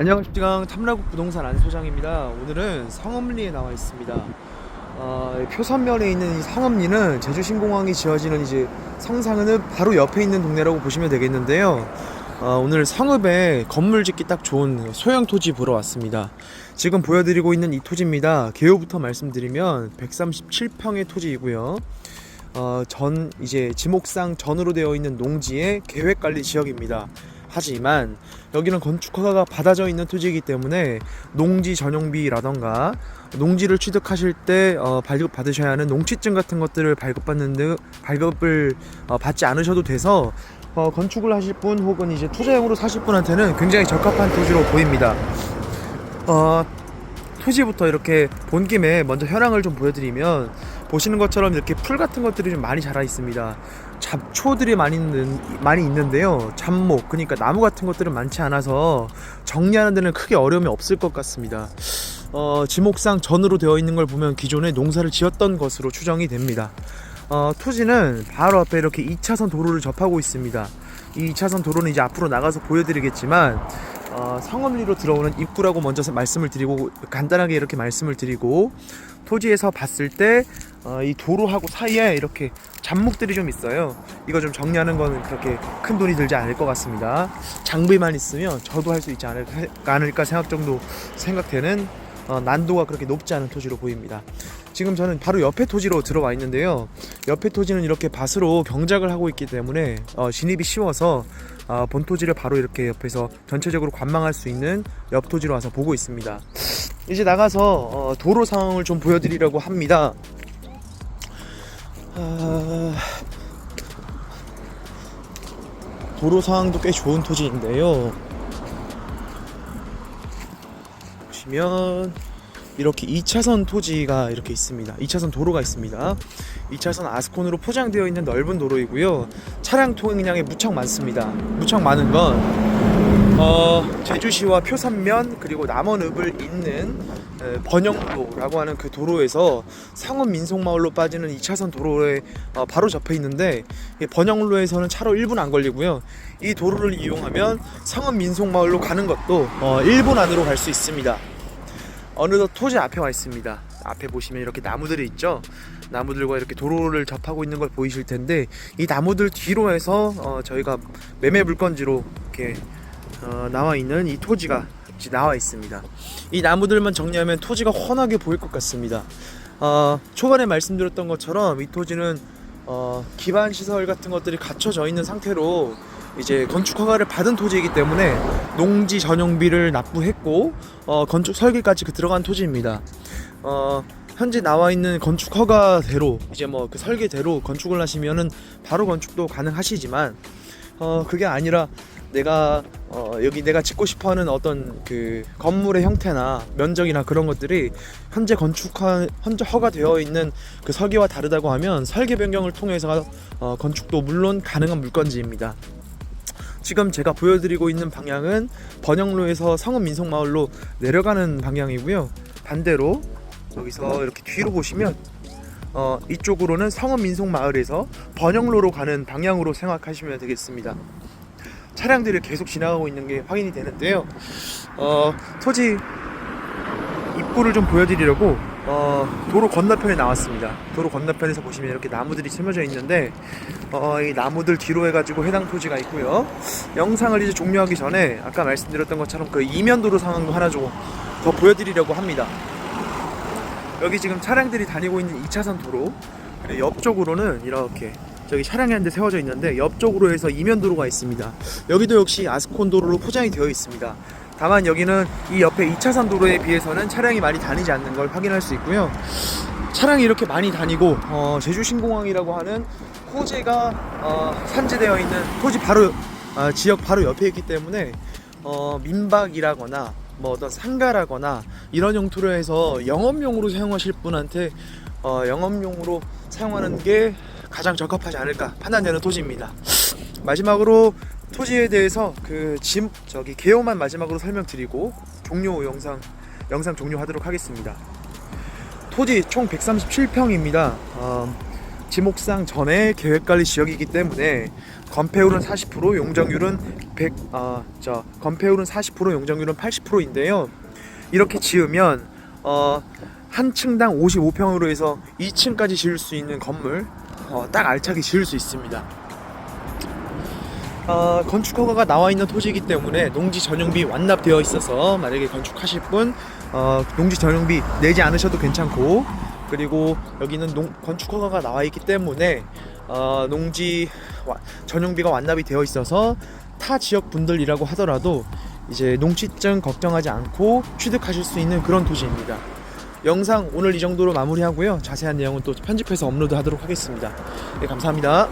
안녕하십니까 탐라국 부동산 안 소장입니다. 오늘은 성엄리에 나와 있습니다. 어, 표선면에 있는 이 성엄리는 제주 신공항이 지어지는 이제 성상은 바로 옆에 있는 동네라고 보시면 되겠는데요. 어, 오늘 성읍에 건물 짓기 딱 좋은 소형 토지 보러 왔습니다. 지금 보여드리고 있는 이 토지입니다. 개요부터 말씀드리면 137평의 토지이고요. 어, 전 이제 지목상 전으로 되어 있는 농지의 계획관리 지역입니다. 하지만 여기는 건축 허가가 받아져 있는 토지이기 때문에 농지 전용비라던가 농지를 취득하실 때 어, 발급 받으셔야 하는 농취증 같은 것들을 발급받는데 발급을 어, 받지 않으셔도 돼서 어, 건축을 하실 분 혹은 이제 투자용으로 사실 분한테는 굉장히 적합한 토지로 보입니다. 어, 토지부터 이렇게 본 김에 먼저 현황을 좀 보여드리면 보시는 것처럼 이렇게 풀 같은 것들이 좀 많이 자라 있습니다. 잡초들이 많이 있는 많이 있는데요. 잡목 그러니까 나무 같은 것들은 많지 않아서 정리하는 데는 크게 어려움이 없을 것 같습니다. 어, 지목상 전으로 되어 있는 걸 보면 기존에 농사를 지었던 것으로 추정이 됩니다. 어, 토지는 바로 앞에 이렇게 2차선 도로를 접하고 있습니다. 이 2차선 도로는 이제 앞으로 나가서 보여드리겠지만 어, 성엄리로 들어오는 입구라고 먼저 말씀을 드리고 간단하게 이렇게 말씀을 드리고 토지에서 봤을 때 어, 이 도로하고 사이에 이렇게 잡목들이 좀 있어요. 이거 좀 정리하는 거는 그렇게 큰 돈이 들지 않을 것 같습니다. 장비만 있으면 저도 할 수 있지 않을까 생각 정도 생각되는 어, 난도가 그렇게 높지 않은 토지로 보입니다. 지금 저는 바로 옆에 토지로 들어와 있는데요. 옆에 토지는 이렇게 밭으로 경작을 하고 있기 때문에 어, 진입이 쉬워서 어, 본 토지를 바로 이렇게 옆에서 전체적으로 관망할 수 있는 옆 토지로 와서 보고 있습니다. 이제 나가서 어, 도로 상황을 좀 보여드리려고 합니다. 아... 도로 상황도 꽤 좋은 토지인데요. 보시면 이렇게 2차선 토지가 이렇게 있습니다. 2차선 도로가 있습니다. 2차선 아스콘으로 포장되어 있는 넓은 도로이고요. 차량 통행량이 무척 많습니다. 무척 많은 건 어, 제주시와 표산면 그리고 남원읍을 잇는 에, 번영로라고 하는 그 도로에서 상원 민속마을로 빠지는 2차선 도로에 어, 바로 접해 있는데 이 번영로에서는 차로 1분 안 걸리고요. 이 도로를 이용하면 상원 민속마을로 가는 것도 어, 1분 안으로 갈 수 있습니다. 어느덧 토지 앞에 와 있습니다. 앞에 보시면 이렇게 나무들이 있죠. 나무들과 이렇게 도로를 접하고 있는 걸 보이실 텐데 이 나무들 뒤로 해서 어, 저희가 매매 물건지로 이렇게 어, 나와 있는 이 토지가 나와 있습니다. 이 나무들만 정리하면 토지가 훤하게 보일 것 같습니다. 어, 초반에 말씀드렸던 것처럼 이 토지는 어, 기반 시설 같은 것들이 갖춰져 있는 상태로 이제 건축 허가를 받은 토지이기 때문에 농지 전용비를 납부했고 어, 건축 설계까지 그 들어간 토지입니다. 어, 현재 나와 있는 건축 허가대로 이제 뭐 그 설계대로 건축을 하시면은 바로 건축도 가능하시지만 어, 그게 아니라 내가 어, 여기 내가 짓고 싶어하는 어떤 그 건물의 형태나 면적이나 그런 것들이 현재 건축한 현재 허가되어 있는 그 설계와 다르다고 하면 설계 변경을 통해서 어, 건축도 물론 가능한 물건지입니다. 지금 제가 보여드리고 있는 방향은 번영로에서 성읍 민속마을로 내려가는 방향이고요. 반대로 여기서 이렇게 뒤로 보시면 어, 이쪽으로는 성읍 민속마을에서 번영로로 가는 방향으로 생각하시면 되겠습니다. 차량들이 계속 지나가고 있는 게 확인이 되는데요. 어, 토지 입구를 좀 보여드리려고 어, 도로 건너편에 나왔습니다. 도로 건너편에서 보시면 이렇게 나무들이 심어져 있는데 어, 이 나무들 뒤로 해가지고 해당 토지가 있고요. 영상을 이제 종료하기 전에 아까 말씀드렸던 것처럼 그 이면 도로 상황도 하나 좀더 보여드리려고 합니다. 여기 지금 차량들이 다니고 있는 2차선 도로 옆쪽으로는 이렇게 저기 차량이 한 대 세워져 있는데 옆쪽으로 해서 이면 도로가 있습니다. 여기도 역시 아스콘 도로로 포장이 되어 있습니다. 다만 여기는 이 옆에 2차선 도로에 비해서는 차량이 많이 다니지 않는 걸 확인할 수 있고요. 차량이 이렇게 많이 다니고 어, 제주 신공항이라고 하는 호재가 어, 산재되어 있는 토지 바로 아, 지역 바로 옆에 있기 때문에 어, 민박이라거나 뭐 어떤 상가라거나 이런 용도로 해서 영업용으로 사용하실 분한테 어, 영업용으로 사용하는 게 가장 적합하지 않을까 판단되는 토지입니다. 마지막으로 토지에 대해서 그짐 저기 개요만 마지막으로 설명드리고 종료 영상 영상 종료하도록 하겠습니다. 토지 총 137평입니다. 어, 지목상 전에 계획관리 지역이기 때문에 건폐율은 40%, 용적률은 100, 아, 저 건폐율은 40%, 용적률은 80%인데요. 이렇게 지으면 어, 한 층당 55평으로 해서 2층까지 지을 수 있는 건물 어, 딱 알차게 지을 수 있습니다. 어, 건축 허가가 나와 있는 토지이기 때문에 농지 전용비 완납되어 있어서 만약에 건축하실 분 어, 농지 전용비 내지 않으셔도 괜찮고 그리고 여기는 농, 건축 허가가 나와 있기 때문에 어, 농지 와- 전용비가 완납이 되어 있어서 타 지역 분들이라고 하더라도 이제 농지증 걱정하지 않고 취득하실 수 있는 그런 토지입니다. 영상 오늘 이 정도로 마무리하고요. 자세한 내용은 또 편집해서 업로드하도록 하겠습니다. 네, 감사합니다.